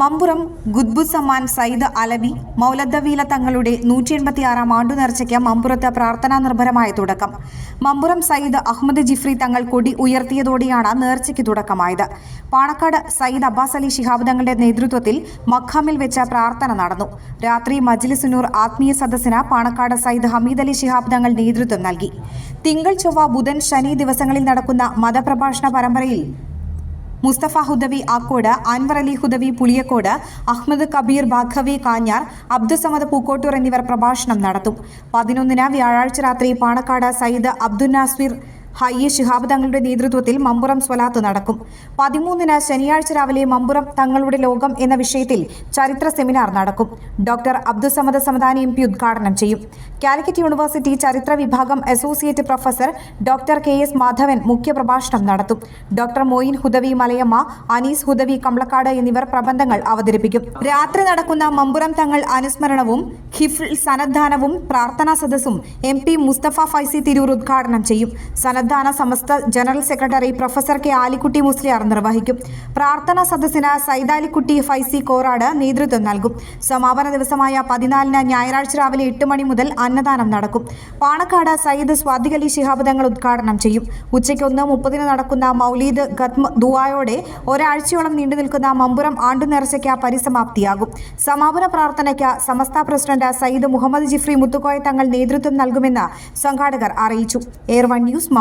Mamburam Qutbu Zaman Sayyid Alavi Mouladdawila തങ്ങളുടെ നൂറ്റി എൺപത്തിയാറാം ആണ്ടു നേർച്ചയ്ക്ക് മമ്പുറത്ത് പ്രാർത്ഥനാ നിർഭരമായ തുടക്കം. മമ്പുറം സയ്യിദ് അഹമ്മദ് ജിഫ്രി തങ്ങൾ കൊടി ഉയർത്തിയതോടെയാണ് നേർച്ചയ്ക്ക് തുടക്കമായത്. പാണക്കാട് സയ്യിദ് അബ്ബാസ് അലി ശിഹാബ് തങ്ങളുടെ നേതൃത്വത്തിൽ മഖാമിൽ വെച്ച പ്രാർത്ഥന നടന്നു. രാത്രി മജ്ലിസുനൂർ ആത്മീയ സദസ്സിന് പാണക്കാട് സയ്യിദ് ഹമീദ് അലി ശിഹാബ് തങ്ങൾ നേതൃത്വം നൽകി. തിങ്കൾ ചൊവ്വ ബുധൻ ശനി ദിവസങ്ങളിൽ നടക്കുന്ന മതപ്രഭാഷണ പരമ്പരയിൽ മുസ്തഫ ഹുദവി ആക്കോട് അൻവർ അലി ഹുദവി പുളിയക്കോട് അഹ്മദ് കബീർ ബാഖവി കാഞ്ഞാർ അബ്ദുസമദ് പൂക്കോട്ടൂർ എന്നിവർ പ്രഭാഷണം നടത്തും. പതിനൊന്നിന് വ്യാഴാഴ്ച രാത്രി പാണക്കാട് സയ്യിദ് അബ്ദുൽ നാസ്വിർ ഹയ്യ ശിഹാബ് തങ്ങളുടെ നേതൃത്വത്തിൽ മമ്പുറം സ്വലാത്ത് നടക്കും. പതിമൂന്നിന് ശനിയാഴ്ച രാവിലെ മമ്പുറം തങ്ങളുടെ ലോകം എന്ന വിഷയത്തിൽ ചരിത്ര സെമിനാർ നടക്കും. Doctor Abdussamad Samadani M P ഉദ്ഘാടനം ചെയ്യും. കാലിക്കറ്റ് യൂണിവേഴ്സിറ്റി ചരിത്ര വിഭാഗം associate professor doctor K S Madhavan മുഖ്യപ്രഭാഷണം നടത്തും. ഡോക്ടർ മൊയിൻ ഹുദവി മലയമ്മ അനീസ് ഹുദവി കമ്പളക്കാട് എന്നിവർ പ്രബന്ധങ്ങൾ അവതരിപ്പിക്കും. രാത്രി നടക്കുന്ന മമ്പുറം തങ്ങൾ അനുസ്മരണവും ഹിഫ്ൽ സന്നദ്ധാനവും പ്രാർത്ഥനാ സദസ്സും എം പി മുസ്തഫ ഫൈസി തിരൂർ ഉദ്ഘാടനം ചെയ്യും. സന്നദ്ധാന Samastha general secretary professor K Alikkutty Musliyar നിർവഹിക്കും. പ്രാർത്ഥനാ സദസ്സിന് സൈദാലിക്കുട്ടി ഫൈസി കോറാട് നേതൃത്വം നൽകും. സമാപന ദിവസമായ പതിനാലിന് ഞായറാഴ്ച രാവിലെ എട്ട് മണി മുതൽ അന്നദാനം നടക്കും. പാണക്കാട് സയ്യിദ് സ്വാദിഖലി ശിഹാബുദങ്ങൾ ഉദ്ഘാടനം ചെയ്യും. ഉച്ചയ്ക്ക് ഒന്ന് മുപ്പതിന് നടക്കുന്ന മൗലീദ് ഖത്മ ദുവായോടെ ഒരാഴ്ചയോളം നീണ്ടു നിൽക്കുന്ന മമ്പുറം ആണ്ടു നേർച്ചയ്ക്ക് പരിസമാപ്തിയാകും. സമാപന പ്രാർത്ഥനയ്ക്ക് സമസ്ത പ്രസിഡന്റ് സയ്യിദ് മുഹമ്മദ് ജിഫ്രി മുത്തുക്കോയ തങ്ങൾ നേതൃത്വം നൽകുമെന്ന് സംഘാടകർ അറിയിച്ചു. Air one news